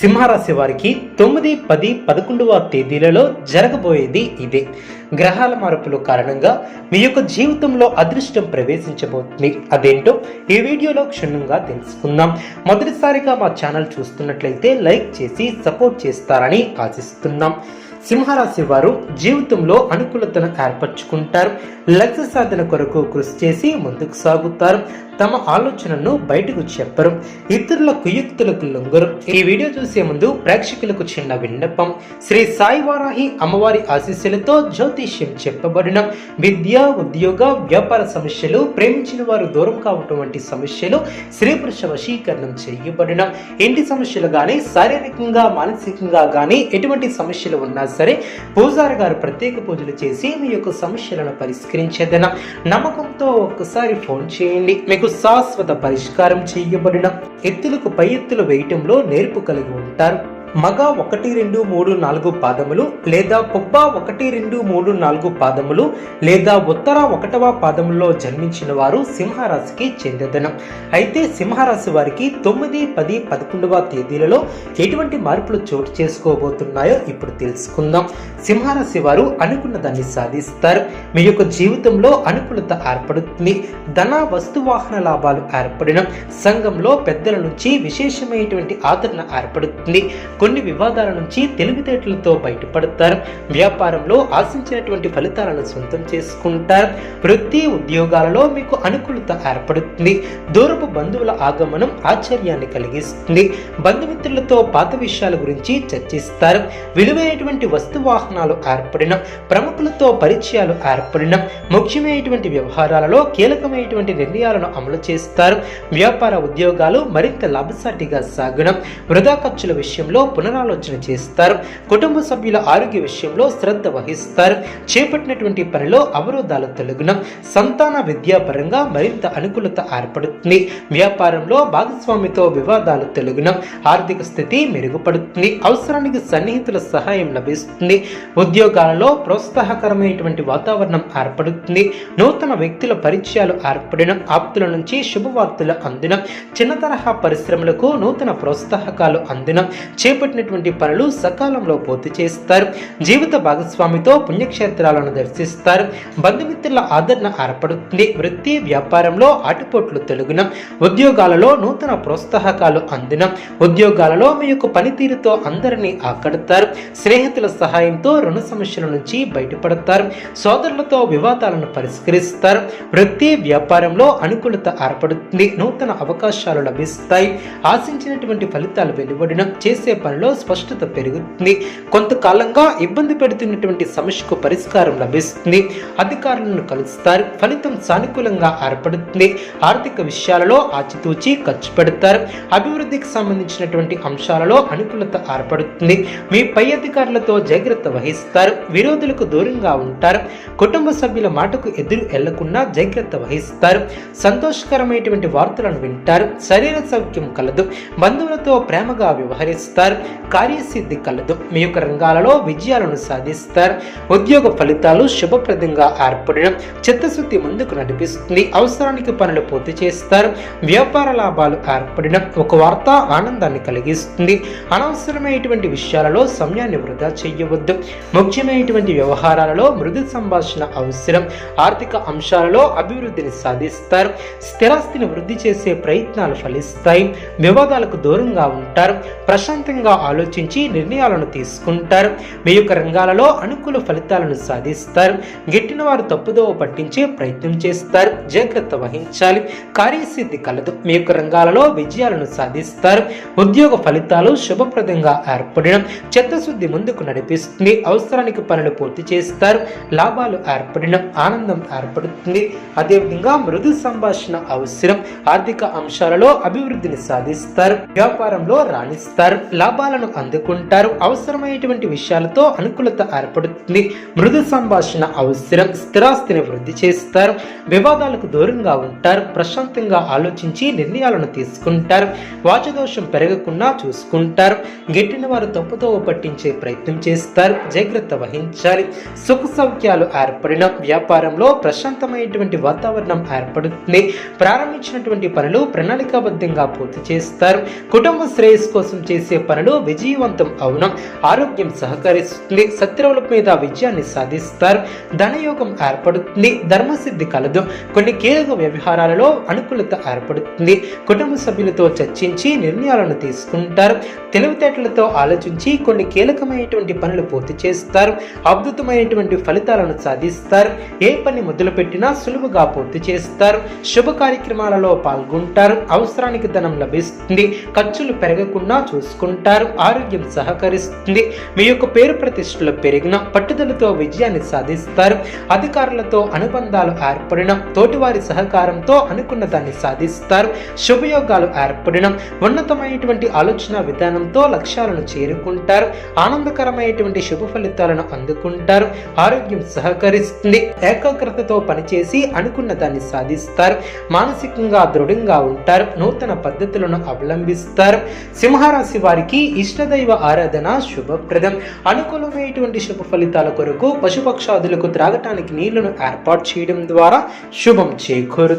సింహరాశి వారికి తొమ్మిది పది పదకొండవ తేదీలలో జరగబోయేది ఇదే. గ్రహాల మార్పుల కారణంగా మీ యొక్క జీవితంలో అదృష్టం ప్రవేశించబోతుంది. అదేంటో ఈ వీడియోలో క్షుణ్ణంగా తెలుసుకుందాం. మొదటిసారిగా మా ఛానల్ చూస్తున్నట్లయితే లైక్ చేసి సపోర్ట్ చేస్తారని ఆశిస్తున్నాం. సింహరాశి వారు జీవితంలో అనుకూలతను ఏర్పరచుకుంటారు. లక్ష్య సాధన కొరకు కృషి చేసి ముందుకు సాగుతారు. తమ ఆలోచనను బయటకు చెప్పరు. ఇతరుల కుయుక్తులకు లొంగరు. ఈ వీడియో చూసే ముందు ప్రేక్షకులకు చిన్న విన్నపం. శ్రీ సాయి వారాహి అమ్మవారి ఆశీస్సులతో జ్యోతిష్యం చెప్పబడిన విద్య ఉద్యోగ వ్యాపార సమస్యలు ప్రేమించిన వారు దూరం కావటం వంటి సమస్యలు స్త్రీ పురుష వశీకరణం చేయబడిన. ఇంటి సమస్యలు కానీ శారీరకంగా మానసికంగా కానీ ఎటువంటి సమస్యలు ఉన్నా సరే పూజారి గారు ప్రత్యేక పూజలు చేసి మీ యొక్క సమస్యలను పరిష్కరించేదన. నమ్మకంతో ఒక్కసారి ఫోన్ చేయండి. మీకు శాశ్వత పరిష్కారం చేయబడిన ఎత్తులకు పై ఎత్తులు వేయటంలో నేర్పు కలిగి ఉంటారు. మగ ఒకటి రెండు మూడు నాలుగు పాదములు లేదా పుబ్బ ఒకటి రెండు మూడు నాలుగు పాదములు లేదా ఉత్తర ఒకటవ పాదములో జన్మించిన వారు సింహరాశికి చెందదనం. అయితే సింహరాశి వారికి తొమ్మిది పది పదకొండవ తేదీలలో ఎటువంటి మార్పులు చోటు చేసుకోబోతున్నాయో ఇప్పుడు తెలుసుకుందాం. సింహరాశి వారు అనుకున్న దాన్ని సాధిస్తారు. మీ యొక్క జీవితంలో అనుకూలత ఏర్పడుతుంది. ధన వస్తు వాహన లాభాలు ఏర్పడిన సంఘంలో పెద్దల నుంచి విశేషమైనటువంటి ఆదరణ ఏర్పడుతుంది. కొన్ని వివాదాల నుంచి తెలివితేటలతో బయటపడతారు. వ్యాపారంలో ఆశించినటువంటి ఫలితాలను సొంతం చేసుకుంటారు. వృత్తి ఉద్యోగాలలో మీకు అనుకూలత ఏర్పడుతుంది. దూరపు బంధువుల ఆగమనం ఆశ్చర్యాన్ని కలిగిస్తుంది. బంధుమిత్రులతో పాత విషయాల గురించి చర్చిస్తారు. విలువైనటువంటి వస్తు వాహనాలు ఏర్పడిన ప్రముఖులతో పరిచయాలు ఏర్పడిన ముఖ్యమైనటువంటి వ్యవహారాలలో కీలకమైనటువంటి నిర్ణయాలను అమలు చేస్తారు. వ్యాపార ఉద్యోగాలు మరింత లాభసాటిగా సాగడం వృధా ఖర్చుల విషయంలో పునరాలోచన చేస్తారు. కుటుంబ సభ్యుల ఆరోగ్య విషయంలో శ్రద్ధ వహిస్తారు. చేపట్టినటువంటి పనిలో అవరోధాలు తొలగడం సంతాన విద్యాపరంగా మరింత అనుకూలత ఏర్పడుతుంది. వ్యాపారంలో భాగస్వామితో వివాదాలు తొలగడం ఆర్థిక స్థితి మెరుగుపడుతుంది. అవసరానికి సన్నిహితుల సహాయం లభిస్తుంది. ఉద్యోగాలలో ప్రోత్సాహకరమైనటువంటి వాతావరణం ఏర్పడుతుంది. నూతన వ్యక్తుల పరిచయాలు ఏర్పడడం ఆప్తుల నుంచి శుభవార్తలు అందడం చిన్న తరహా పరిశ్రమలకు నూతన ప్రోత్సాహకాలు అందడం చేపట్టినటువంటి పనులు సకాలంలో పూర్తి చేస్తారు. జీవిత భాగస్వామితో పుణ్యక్షేత్రాలను దర్శిస్తారు. బంధుమిత్రుల ఆదరణ ఏర్పడుతుంది వృత్తి వ్యాపారంలో ఆటుపోట్లు తొలగడం ఉద్యోగాలలో నూతన ప్రోత్సాహకాలు అందిన. ఉద్యోగాలలో మీ యొక్క పనితీరుతో అందరినీ ఆకడతారు. స్నేహితుల సహాయంతో రుణ సమస్యల నుంచి బయటపడతారు. సోదరులతో వివాదాలను పరిష్కరిస్తారు. వృత్తి వ్యాపారంలో అనుకూలత ఏర్పడుతుంది నూతన అవకాశాలు లభిస్తాయి. ఆశించినటువంటి ఫలితాలు వెలువడిన చేసే పనిలో స్పష్టత పెరుగుతుంది. కొంతకాలంగా ఇబ్బంది పెడుతున్నటువంటి సమస్యకు పరిష్కారం లభిస్తుంది. అధికారులను కలుస్తారు. ఫలితం సానుకూలంగా ఏర్పడుతుంది. ఆర్థిక విషయాలలో ఆచితూచి ఖర్చు పెడతారు. అభివృద్ధికి సంబంధించినటువంటి అంశాలలో అనుకూలత ఏర్పడుతుంది. మీ పై అధికారులతో జాగ్రత్త వహిస్తారు. విరోధులకు దూరంగా ఉంటారు. కుటుంబ సభ్యుల మాటకు ఎదురు వెళ్ళకుండా జాగ్రత్త వహిస్తారు. సంతోషకరమైనటువంటి వార్తలను వింటారు. శరీర సౌఖ్యం కలదు. బంధువులతో ప్రేమగా వ్యవహరిస్తారు. కార్యసిద్ధి కలదు. మీ యొక్క రంగాలలో విజయాలను సాధిస్తారు. ఉద్యోగ ఫలితాలు శుభప్రదంగా ఏర్పడడం చిత్తశుద్ధి ముందుకు నడిపిస్తుంది. అవసరానికి పనులు పూర్తి చేస్తారు. వ్యాపార లాభాలు ఏర్పడడం ఒక వార్త ఆనందాన్ని కలిగిస్తుంది. అనవసరమైనటువంటి విషయాలలో సమయాన్ని వృధా చేయవద్దు. ముఖ్యమైనటువంటి వ్యవహారాలలో మృదు సంభాషణ అవసరం. ఆర్థిక అంశాలలో అభివృద్ధిని సాధిస్తారు. స్థిరాస్తిని వృద్ధి చేసే ప్రయత్నాలు ఫలిస్తాయి. వివాదాలకు దూరంగా ఉంటారు. ప్రశాంతంగా ఆలోచించి నిర్ణయాలను తీసుకుంటారు. మీ యొక్క రంగాలలో అనుకూల ఫలితాలను సాధిస్తారు. గిట్టిన వారు తప్పుదోవ పట్టించే ప్రయత్నం చేస్తారు. జాగ్రత్త వహించాలి. కార్యసిద్ధి కలదు. మీ యొక్క రంగాలలో విజయాలను సాధిస్తారు. ఉద్యోగ ఫలితాలు శుభప్రదంగా ఏర్పడడం చిత్తశుద్ధి ముందుకు నడిపిస్తుంది. అవసరానికి పనులు పూర్తి చేస్తారు. లాభాలు ఏర్పడడం ఆనందం ఏర్పడుతుంది. అదేవిధంగా మృదు సంభాషణ అవసరం. ఆర్థిక అంశాలలో అభివృద్ధిని సాధిస్తారు. వ్యాపారంలో రాణిస్తారు. లాభ లాభాలను అందుకుంటారు. అవసరమైనటువంటి విషయాలతో అనుకూలత ఏర్పడుతుంది. మృదు సంభాషణ అవసరం స్థిరాస్తిని వృద్ధి చేస్తారు. వివాదాలకు దూరంగా ఉంటారు. ప్రశాంతంగా ఆలోచించి నిర్ణయాలను తీసుకుంటారు. వాచదోషం పెరగకుండా చూసుకుంటారు. గెట్టిన వారు తప్పుతో పట్టించే ప్రయత్నం చేస్తారు. జాగ్రత్త వహించాలి. సుఖ సౌఖ్యాలు ఏర్పడిన వ్యాపారంలో ప్రశాంతమైనటువంటి వాతావరణం ఏర్పడుతుంది. ప్రారంభించినటువంటి పనులు ప్రణాళికాబద్ధంగా పూర్తి చేస్తారు. కుటుంబ శ్రేయస్సు కోసం చేసే పనులు వ్యవహారాలు విజయవంతం అవును. ఆరోగ్యం సహకరిస్తుంది. శత్రువుల మీద విజయాన్ని సాధిస్తారు. ధనయోగం ఏర్పడుతుంది. ధర్మసిద్ధి కలదు. కొన్ని కీలక వ్యవహారాలలో అనుకూలత ఏర్పడుతుంది. కుటుంబ సభ్యులతో చర్చించి నిర్ణయాలను తీసుకుంటారు. తెలివితేటలతో ఆలోచించి కొన్ని కీలకమైనటువంటి పనులు పూర్తి చేస్తారు. అద్భుతమైనటువంటి ఫలితాలను సాధిస్తారు. ఏ పని మొదలుపెట్టినా సులువుగా పూర్తి చేస్తారు. శుభ కార్యక్రమాలలో పాల్గొంటారు. అవసరానికి ధనం లభిస్తుంది. ఖర్చులు పెరగకుండా చూసుకుంటారు. ఆరోగ్యం సహకరిస్తుంది. మీ యొక్క పేరు ప్రతిష్టలు పెరిగిన పట్టుదలతో విజయాన్ని సాధిస్తారు. అధికారులతో అనుబంధాలు ఏర్పడిన తోటివారి సహకారంతో అనుకున్న దాన్ని సాధిస్తారు. శుభయోగాలు ఏర్పడిన ఉన్నతమైనటువంటి ఆలోచన విధానంతో లక్ష్యాలను చేరుకుంటారు. ఆనందకరమైనటువంటి శుభ ఫలితాలను అందుకుంటారు. ఆరోగ్యం సహకరిస్తుంది. ఏకాగ్రతతో పనిచేసి అనుకున్న దాన్ని సాధిస్తారు. మానసికంగా దృఢంగా ఉంటారు. నూతన పద్ధతులను అవలంబిస్తారు. సింహరాశి వారికి ఇష్టదైవ ఆరాధన శుభప్రదం. అనుకూలమైనటువంటి శుభ ఫలితాల కొరకు పశుపక్షాదులకు త్రాగటానికి నీళ్ళను ఏర్పాటు చేయడం ద్వారా శుభం చేకూరు